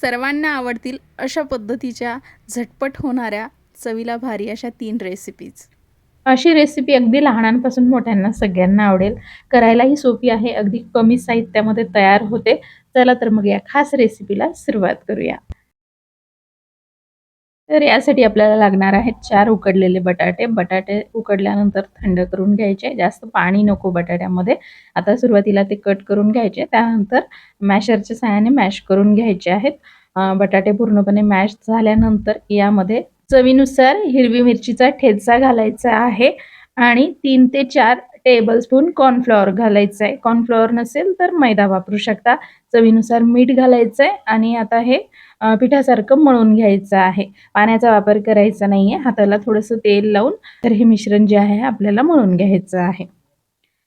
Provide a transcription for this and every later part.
सर्वांना आवडतील अशा पद्धतीच्या झटपट होणाऱ्या चवीला भारी अशा तीन रेसिपीज अशी रेसिपी अगदी लहानांपासून मोठ्यांना सगळ्यांना आवडेल. करायलाही सोपी आहे अगदी कमी साहित्यामध्ये तयार होते. चला तर मग या खास रेसिपीला सुरुवात करूया. तर यासाठी आपल्याला लागणार आहेत चार उकडलेले बटाटे. बटाटे उकडल्यानंतर थंड करून घ्यायचे. जास्त पाणी नको बटाट्यामध्ये. आता सुरुवातीला ते कट करून घ्यायचे. त्यानंतर मॅशरच्या सहाय्याने मॅश करून घ्यायचे आहेत. बटाटे पूर्णपणे मॅश झाल्यानंतर यामध्ये चवीनुसार हिरवी मिरचीचा ठेचा घालायचा आहे. आणि तीन ते चार टेबलस्पून कॉर्नफ्लॉवर घालायचं आहे कॉर्नफ्लॉवर नसेल तर मैदा वापरू शकता. चवीनुसार मीठ घालायचं आहे आणि आता हे पिठासारखं मळून घ्यायचं आहे. पाण्याचा वापर करायचा नाही आहे हाताला थोडंसं तेल लावून तर हे मिश्रण जे आहे आपल्याला मळून घ्यायचं आहे.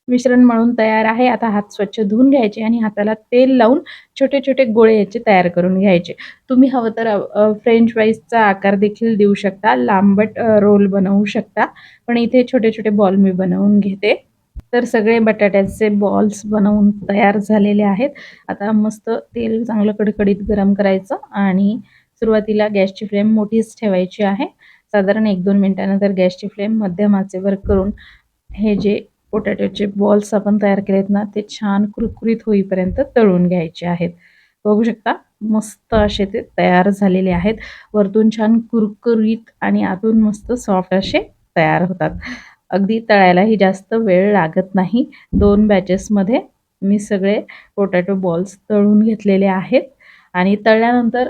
मिश्रण मळून तयार आहे. आता हात स्वच्छ धुवून घ्यायचे आणि हाताला तेल लावून छोटे छोटे गोळे याचे तयार करून घ्यायचे. तुम्ही हवं तर फ्रेंच फ्राईजचा आकार देखील देऊ शकता. लांबट रोल बनवू शकता. पण इथे छोटे छोटे बॉल मी बनवून घेते. तर सगळे बटाट्याचे बॉल्स बनवून तयार झालेले आहेत. आता मस्त तेल चांगलं कडकडीत गरम करायचं आणि सुरुवातीला गॅसची फ्लेम मोठीच ठेवायची आहे. साधारण एक दोन मिनटानंतर गॅसची फ्लेम मध्यम आचेवर करून हे जे पोटॅटोचे बॉल्स आपण तयार केलेत ना ते छान कुरकुरीत होईपर्यंत तळून घ्यायचे आहेत. बघू शकता मस्त असे ते तयार झालेले आहेत. वरतून छान कुरकुरीत आणि आतून मस्त सॉफ्ट असे तयार होतात. अगदी तळायलाही जास्त वेळ लागत नाही. दोन बॅचेसमध्ये मी सगळे पोटॅटो बॉल्स तळून घेतलेले आहेत. आणि तळल्यानंतर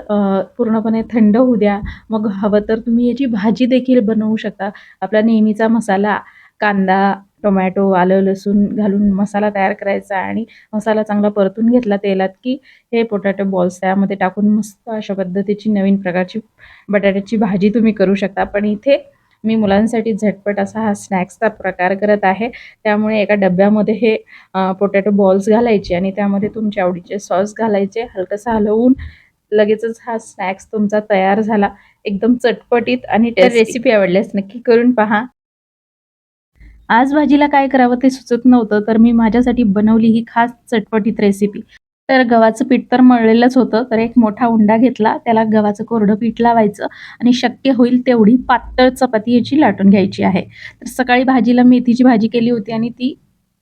पूर्णपणे थंड होऊ द्या. मग हवं तर तुम्ही याची भाजी देखील बनवू शकता. आपला नेहमीचा मसाला कांदा टोमॅटो आलं लसूण घालून मसाला तयार करायचा आणि मसाला चांगला परतून घेतला तेलात की हे पोटॅटो बॉल्स त्यामध्ये टाकून मस्त अशा पद्धतीची नवीन प्रकारची बटाट्याची भाजी तुम्ही करू शकता. पण इथे मी मुलांसाठी झटपट असा हा स्नॅक्सचा प्रकार करत आहे. त्यामुळे एका डब्यामध्ये हे पोटॅटो बॉल्स घालायचे आणि त्यामध्ये तुमच्या आवडीचे सॉस घालायचे. हलकंसं हलवून लगेचच हा स्नॅक्स तुमचा तयार झाला. एकदम चटपटीत आणि रेसिपी आवडल्यास नक्की करून पहा. आज भाजीला काय करावं ते सुचत नव्हतं तर मी माझ्यासाठी बनवली ही खास चटपटीत रेसिपी तर गव्हाचं पीठ तर मळलेलंच होतं तर एक मोठा उंडा घेतला त्याला गव्हाचं कोरडं पीठ लावायचं आणि शक्य होईल तेवढी पातळ चपाती याची लाटून घ्यायची आहे. तर सकाळी भाजीला मेथीची भाजी केली होती आणि ती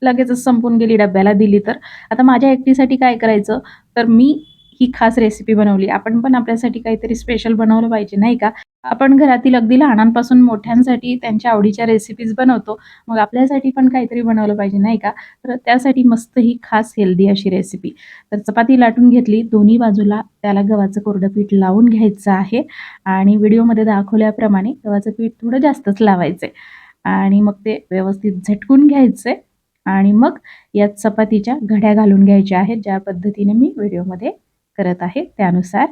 लगेचच संपून गेली डब्याला दिली तर. आता माझ्या एकटीसाठी काय करायचं? तर मी ही खास रेसिपी बनवली. आपण पण आपल्यासाठी काहीतरी स्पेशल बनवलं पाहिजे नाही का? आपण घरातील अगदी लहानांपासून मोठ्यांसाठी त्यांच्या आवडीच्या रेसिपीज बनवतो. मग आपल्यासाठी पण काहीतरी बनवलं पाहिजे नाही का? तर त्यासाठी मस्त ही खास हेल्दी अशी रेसिपी तर चपाती लाटून घेतली. दोन्ही बाजूला त्याला गव्हाचं कोरडं पीठ लावून घ्यायचं आहे. आणि व्हिडिओमध्ये दाखवल्याप्रमाणे गव्हाचं पीठ थोडं जास्तच लावायचं आणि मग ते व्यवस्थित झटकून घ्यायचं आणि मग यात चपातीच्या घड्या घालून घ्यायच्या आहेत ज्या पद्धतीने मी व्हिडिओमध्ये करत आहे. त्यानुसार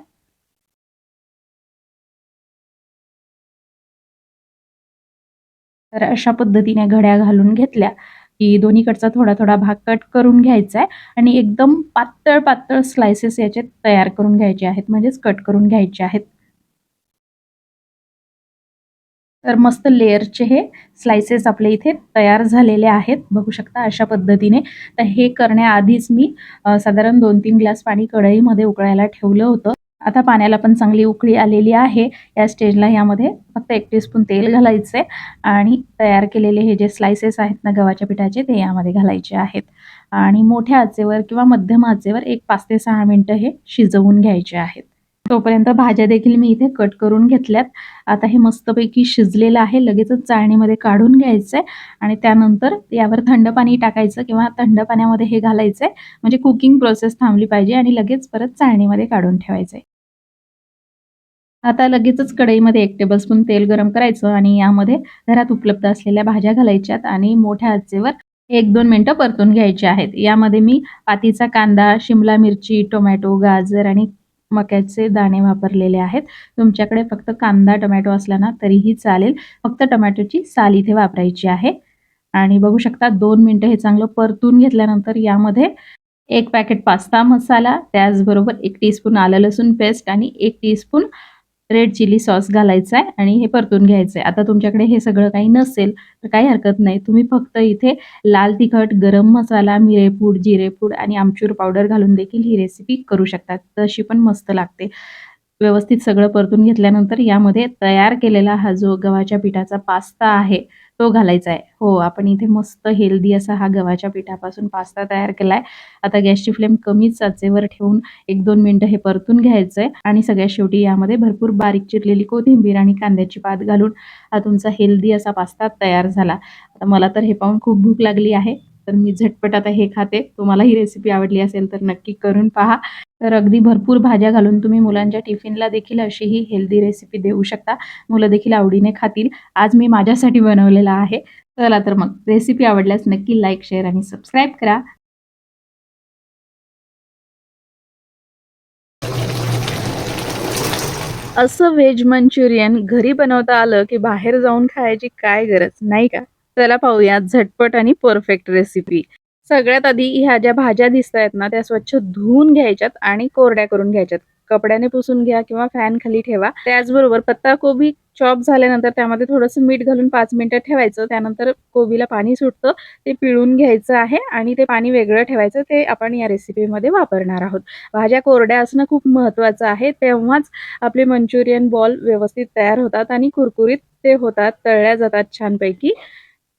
तर अशा पद्धतीने घड्या घालून घेतल्या की दोन्हीकडचा थोडा थोडा भाग कट करून घ्यायचा आहे आणि एकदम पातळ पातळ स्लायसेस याचे तयार करून घ्यायचे आहेत. म्हणजेच कट करून घ्यायचे आहेत. तर मस्त लेअरचे हे स्लायसेस आपल्या इथे तयार झालेले आहेत. बघू शकता अशा पद्धतीने. तर हे करण्याआधीच मी साधारण दोन तीन ग्लास पाणी कढईमध्ये उकळायला ठेवलं होतं. आता पाण्याला पण चांगली उकळी आलेली आहे. या स्टेजला यामध्ये फक्त एक टीस्पून तेल घालायचे आणि तयार केलेले हे जे स्लायसेस आहेत ना गव्हाच्या पिठाचे ते यामध्ये घालायचे आहेत. आणि मोठ्या आचेवर किंवा मध्यम आचेवर एक पाच ते सहा मिनटं हे शिजवून घ्यायचे आहेत. तोपर्यंत भाज्या देखील मी इथे कट करून घेतल्यात. आता हे मस्तपैकी शिजलेलं आहे. लगेचच चाळणीमध्ये काढून घ्यायचं आहे आणि त्यानंतर यावर थंड पाणी टाकायचं किंवा थंड पाण्यामध्ये हे घालायचं आहे म्हणजे कुकिंग प्रोसेस थांबली पाहिजे आणि लगेच परत चाळणीमध्ये काढून ठेवायचं आहे आता लगेचच कढईमध्ये एक टेबलस्पून तेल गरम करायचं आणि यामध्ये घरात उपलब्ध असलेल्या भाज्या घालायच्यात आणि मोठ्या आचेवर एक दोन मिनटं परतून घ्यायचे आहेत. यामध्ये मी पातीचा कांदा शिमला मिरची टोमॅटो गाजर आणि मक्याचे दाणे वापरलेले आहेत. तुमच्याकडे फक्त कांदा टोमॅटो असला ना तरीही चालेल. फक्त टोमॅटोची साल इथे वापरायची आहे. आणि बघू शकता दोन मिनटं हे चांगलं परतून घेतल्यानंतर यामध्ये एक पॅकेट पास्ता मसाला त्याचबरोबर एक टीस्पून आलं लसूण पेस्ट आणि एक टीस्पून रेड चिली सॉस घालायचा आहे आणि हे परतून घ्यायचं आहे आता तुमच्याकडे हे सगळं काही नसेल तर काही हरकत नाही. तुम्ही फक्त इथे लाल तिखट गरम मसाला मिरेपूड जिरेपूड आणि आमचूर पावडर घालून देखील ही रेसिपी करू शकता. तशी पण मस्त लागते. व्यवस्थित सगळं परतून घेतल्यानंतर यामध्ये तयार केलेला हा जो गव्हाच्या पिठाचा पास्ता आहे तो घालायचा आहे. हो आपण इथे मस्त हेल्दी असा हा गव्हाच्या पिठापासून पास्ता तयार केला आहे आता गॅसची फ्लेम कमीच चाचेवर ठेवून एक दोन मिनटं हे परतून घ्यायचं आहे आणि सगळ्यात शेवटी यामध्ये भरपूर बारीक चिरलेली कोथिंबीर आणि कांद्याची पात घालून हा तुमचा हेल्दी असा पास्ता तयार झाला. आता मला तर हे पाहून खूप भूक लागली आहे. तर मी झटपट आता हे खाते. तुम्हाला ही रेसिपी आवडली असेल तर नक्की करून पहा. तर अगदी भरपूर भाज्या घालून तुम्ही मुलांच्या टिफिनला देखील अशी ही हेल्दी रेसिपी देऊ शकता. मुलं देखील आवडीने खातील. आज मी माझ्यासाठी बनवलेला आहे. चला तर मग रेसिपी आवडल्यास नक्की लाईक शेअर आणि सबस्क्राईब करा. असं व्हेज मंचुरियन घरी बनवता आलं की बाहेर जाऊन खायची काय गरज? नाही का? चला पाहूया झटपट आणि परफेक्ट रेसिपी सगळ्यात आधी ह्या ज्या भाज्या दिसत आहेत ना त्या स्वच्छ धुवून घ्यायच्यात आणि कोरड्या करून घ्यायच्यात. कपड्याने पुसून घ्या किंवा फॅन खाली ठेवा. त्याचबरोबर पत्ता कोबी चॉप झाल्यानंतर त्यामध्ये थोडंसं मीठ घालून पाच मिनिटं ठेवायचं. त्यानंतर कोबीला पाणी सुटतं ते पिळून घ्यायचं आहे आणि ते पाणी वेगळं ठेवायचं ते आपण या रेसिपीमध्ये वापरणार आहोत. भाज्या कोरड्या असणं खूप महत्त्वाचं आहे. तेव्हाच आपले मंचुरियन बॉल व्यवस्थित तयार होतात आणि कुरकुरीत ते होतात तळल्या जातात छानपैकी.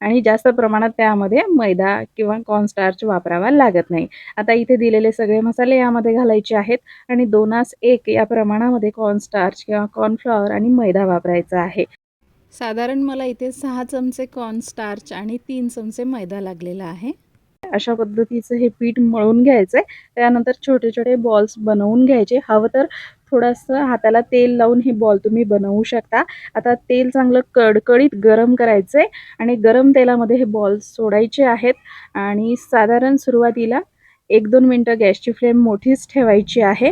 आणि जास्त प्रमाणात त्यामध्ये मैदा किंवा कॉर्नस्टार्च वापरावा लागत नाही. आता इथे दिलेले सगळे मसाले यामध्ये घालायचे आहेत आणि दोनास एक या प्रमाणामध्ये कॉर्नस्टार्च किंवा कॉर्नफ्लॉवर आणि मैदा वापरायचा आहे. साधारण मला इथे सहा चमचे कॉर्नस्टार्च आणि तीन चमचे मैदा लागलेला आहे. अशा पद्धतीचं हे पीठ मळून घ्यायचं आहे त्यानंतर छोटे छोटे बॉल्स बनवून घ्यायचे. हवं तर थोडंसं हाताला तेल लावून हे बॉल तुम्ही बनवू शकता. आता तेल चांगलं कडकडीत गरम करायचं आहे आणि गरम तेलामध्ये हे बॉल सोडायचे आहेत आणि साधारण सुरुवातीला एक दोन मिनटं गॅसची फ्लेम मोठीच ठेवायची आहे.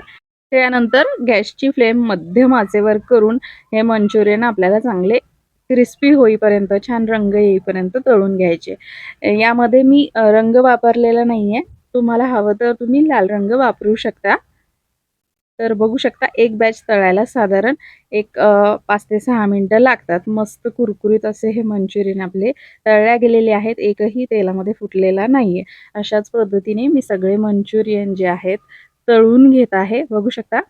त्यानंतर गॅसची फ्लेम मध्यम आचेवर करून हे मंचुरियन आपल्याला चांगले क्रिस्पी होईपर्यंत छान रंग येईपर्यंत तळून घ्यायचे. यामध्ये मी रंग वापरलेला नाही आहे तुम्हाला हवं तर तुम्ही लाल रंग वापरू शकता. तर बघू शकता एक बॅच तळायला साधारण एक पाच ते सहा मिनटं लागतात. मस्त कुरकुरीत असे हे मंचुरियन आपले तळल्या गेलेले आहेत. एकही तेलामध्ये फुटलेला नाही आहे अशाच पद्धतीने मी सगळे मंचुरियन जे आहेत तळून घेत आहे. बघू शकता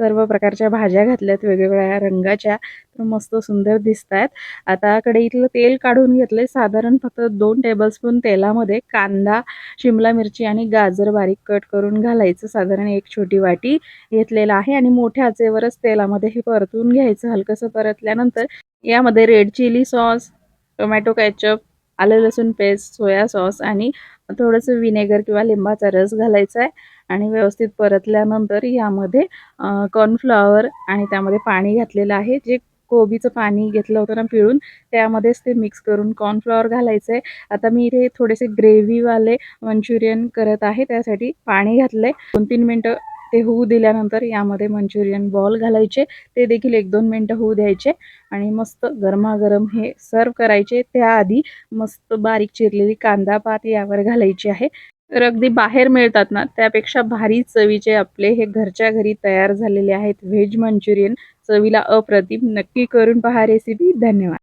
सर्व प्रकारच्या भाज्या घातल्यात वेगवेगळ्या रंगाच्या. तर मस्त सुंदर दिसत आहेत आता कढईतलं तेल काढून घेतलंय. साधारण फक्त दोन टेबलस्पून तेलामध्ये कांदा शिमला मिरची आणि गाजर बारीक कट करून घालायचं. साधारण एक छोटी वाटी घेतलेला आहे आणि मोठ्या आचेवरच तेलामध्ये हे परतून घ्यायचं. हलकंसं परतल्यानंतर यामध्ये red chilli sauce tomato ketchup आलं लसूण पेस्ट सोया सॉस आणि थोडंसं विनेगर किंवा लिंबाचा रस घालायचा आहे. आणि व्यवस्थित परतल्यानंतर यामध्ये कॉर्नफ्लॉवर आणि त्यामध्ये पाणी घातलेलं आहे. जे कोबीचं पाणी घेतलं होतं ना पिळून त्यामध्येच ते मिक्स करून कॉर्नफ्लॉवर घालायचं आहे. आता मी इथे थोडेसे ग्रेव्हीवाले मंचुरियन करत आहे. त्यासाठी पाणी घातलं आहे दोन तीन मिनटं ते होऊ दिल्यानंतर यामध्ये मंचुरियन बॉल घालायचे. ते देखील एक दोन मिनटं होऊ द्यायचे आणि मस्त गरमागरम हे सर्व करायचे. त्याआधी मस्त बारीक चिरलेली कांदा पात यावर घालायची आहे. तर अगदी बाहेर मिळतात ना त्यापेक्षा भारी चवीचे आपले हे घरच्या घरी तयार झालेले आहेत व्हेज मंचुरियन. चवीला अप्रतिम. नक्की करून पहा रेसिपी धन्यवाद.